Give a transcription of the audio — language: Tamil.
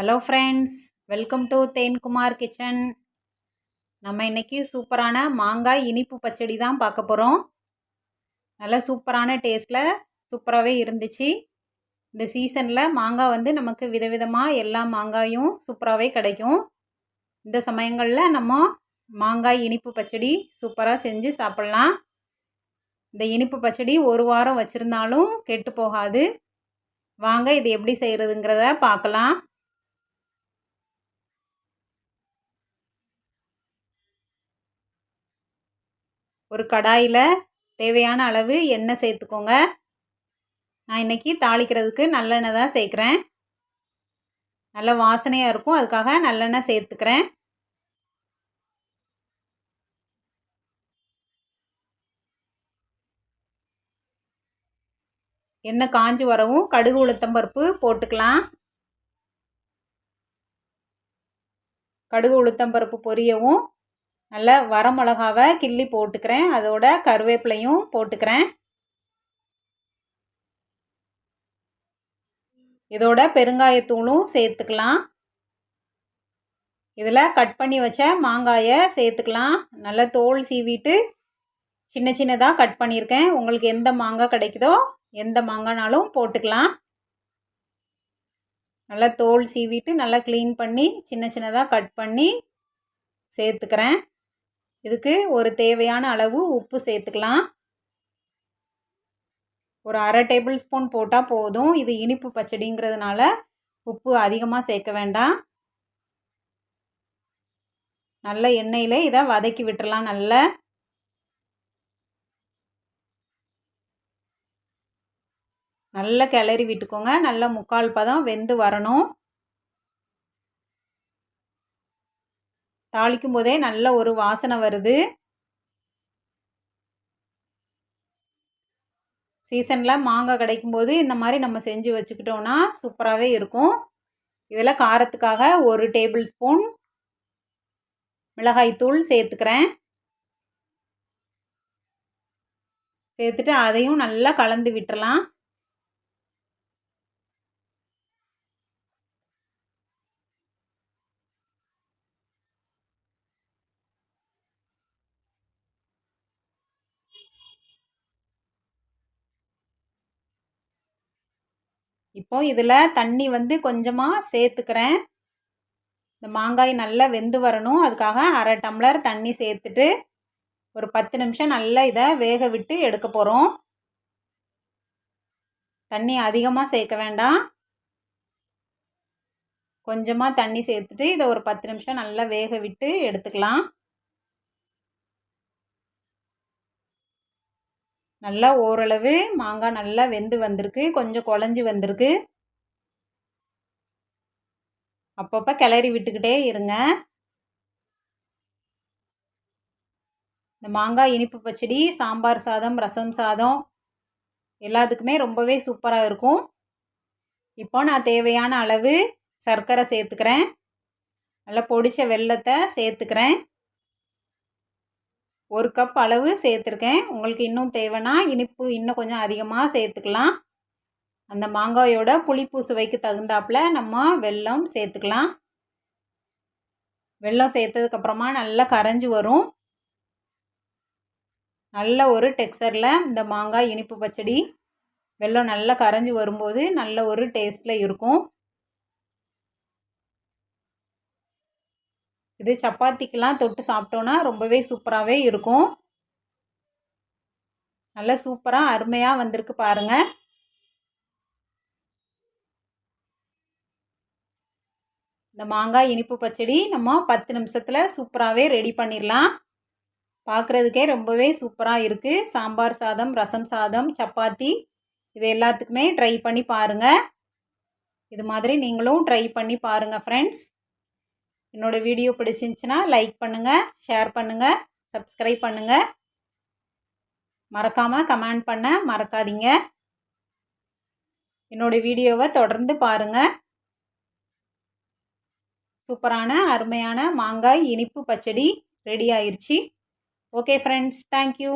Hello friends welcome to Thenkumar kitchen நம்ம இன்றைக்கி சூப்பரான மாங்காய் இனிப்பு பச்சடி தான் பார்க்க போகிறோம் நல்ல சூப்பரான டேஸ்ட்டில் சூப்பராகவே இருந்துச்சு. இந்த சீசனில் மாங்காய் வந்து நமக்கு விதவிதமாக எல்லா மாங்காயும் சூப்பராகவே கிடைக்கும். இந்த சமயங்களில் நம்ம மாங்காய் இனிப்பு பச்சடி சூப்பராக செஞ்சு சாப்பிட்லாம். இந்த இனிப்பு பச்சடி ஒரு வாரம் வச்சுருந்தாலும் கெட்டு போகாது. வாங்க இது எப்படி செய்கிறதுங்கிறத பார்க்கலாம். ஒரு கடாயில் தேவையான அளவு எண்ணெய் சேர்த்துக்கோங்க. நான் இன்றைக்கி தாளிக்கிறதுக்கு நல்லெண்ணெய் தான் சேர்க்குறேன். நல்ல வாசனையாக இருக்கும். அதுக்காக நல்லெண்ணெய் சேர்த்துக்கிறேன். எண்ணெய் காஞ்சி வரவும் கடுகு உளுத்தம்பருப்பு போட்டுக்கலாம். கடுகு உளுத்தம்பருப்பு பொரியவும் நல்ல வரமிளகாவை கிள்ளி போட்டுக்கிறேன். அதோட கருவேப்பிலையும் போட்டுக்கிறேன். இதோட பெருங்காயத்தூளும் சேர்த்துக்கலாம். இதில் கட் பண்ணி வச்ச மாங்காயை சேர்த்துக்கலாம். நல்லா தோல் சீவிட்டு சின்ன சின்னதாக கட் பண்ணியிருக்கேன். உங்களுக்கு எந்த மாங்காய் கிடைக்குதோ எந்த மாங்காய்னாலும் போட்டுக்கலாம். நல்லா தோல் சீவிட்டு நல்லா க்ளீன் பண்ணி சின்ன சின்னதாக கட் பண்ணி சேர்த்துக்கிறேன். இதுக்கு ஒரு தேவையான அளவு உப்பு சேர்த்துக்கலாம். ஒரு அரை டேபிள் ஸ்பூன் போட்டால் போதும். இது இனிப்பு பச்சடிங்கிறதுனால உப்பு அதிகமாக சேர்க்க வேண்டாம். நல்ல எண்ணெயில் இதை வதக்கி விட்டுறலாம் நல்ல. நல்ல கிளறி விட்டுக்கோங்க. நல்ல முக்கால் பதம் வெந்து வரணும். தாளிக்கும் போதே நல்ல ஒரு வாசனை வருது. சீசனில் மாங்காய் கிடைக்கும் போது இந்த மாதிரி நம்ம செஞ்சு வச்சுக்கிட்டோன்னா சூப்பராகவே இருக்கும். இதில் காரத்துக்காக ஒரு டேபிள் ஸ்பூன் மிளகாய்த்தூள் சேர்த்துக்கிறேன். சேர்த்துட்டு அதையும் நல்லா கலந்து விட்டுறலாம். இப்போ இதில் தண்ணி வந்து கொஞ்சமாக சேர்த்துக்கிறேன். இந்த மாங்காய் நல்லா வெந்து வரணும். அதுக்காக அரை டம்ளர் தண்ணி சேர்த்துட்டு ஒரு பத்து நிமிஷம் நல்லா இதை வேக விட்டு எடுக்க போகிறோம் தண்ணி அதிகமாக சேர்க்க வேண்டாம். கொஞ்சமாக தண்ணி சேர்த்துட்டு இதை ஒரு பத்து நிமிஷம் நல்லா வேக விட்டு எடுத்துக்கலாம். நல்லா ஓரளவு மாங்காய் நல்லா வெந்து வந்திருக்கு. கொஞ்சம் குழஞ்சி வந்திருக்கு. அப்பப்போ கிளறி விட்டுக்கிட்டே இருங்க. இந்த மாங்காய் இனிப்பு பச்சடி சாம்பார் சாதம் ரசம் சாதம் எல்லாத்துக்குமே ரொம்பவே சூப்பராக இருக்கும். இப்போ நான் தேவையான அளவு சர்க்கரை சேர்த்துக்கிறேன். நல்லா பொடிச்ச வெள்ளத்தை சேர்த்துக்கிறேன். ஒரு கப் அளவு சேர்த்துருக்கேன். உங்களுக்கு இன்னும் தேவைன்னா இனிப்பு இன்னும் கொஞ்சம் அதிகமாக சேர்த்துக்கலாம். அந்த மாங்காயோட புளிப்பு சுவைக்கு தகுந்தாப்பில் நம்ம வெல்லம் சேர்த்துக்கலாம். வெல்லம் சேர்த்ததுக்கப்புறமா நல்லா கரைஞ்சி வரும். நல்ல ஒரு டெக்ஸ்சரில் இந்த மாங்காய் இனிப்பு பச்சடி வெல்லம் நல்லா கரைஞ்சி வரும்போது நல்ல ஒரு டேஸ்ட்டில் இருக்கும். இது சப்பாத்திக்கெலாம் தொட்டு சாப்பிட்டோன்னா ரொம்பவே சூப்பராகவே இருக்கும். நல்லா சூப்பராக அருமையாக வந்திருக்கு பாருங்கள் இந்த மாங்காய் இனிப்பு பச்சடி நம்ம பத்து நிமிஷத்தில் சூப்பராகவே ரெடி பண்ணிடலாம். பார்க்குறதுக்கே ரொம்பவே சூப்பராக இருக்குது சாம்பார் சாதம் ரசம் சாதம் சப்பாத்தி இது எல்லாத்துக்குமே ட்ரை பண்ணி பாருங்கள் இது மாதிரி நீங்களும் ட்ரை பண்ணி பாருங்கள் ஃப்ரெண்ட்ஸ் என்னோடய வீடியோ பிடிச்சிருந்துச்சின்னா லைக் பண்ணுங்கள் ஷேர் பண்ணுங்கள் சப்ஸ்கிரைப் பண்ணுங்கள் மறக்காமல் கமெண்ட் பண்ண மறக்காதீங்க. என்னோடய வீடியோவை தொடர்ந்து பாருங்கள் சூப்பரான அருமையான மாங்காய் இனிப்பு பச்சடி ரெடி ஆயிடுச்சு ஓகே ஃப்ரெண்ட்ஸ் தேங்க்யூ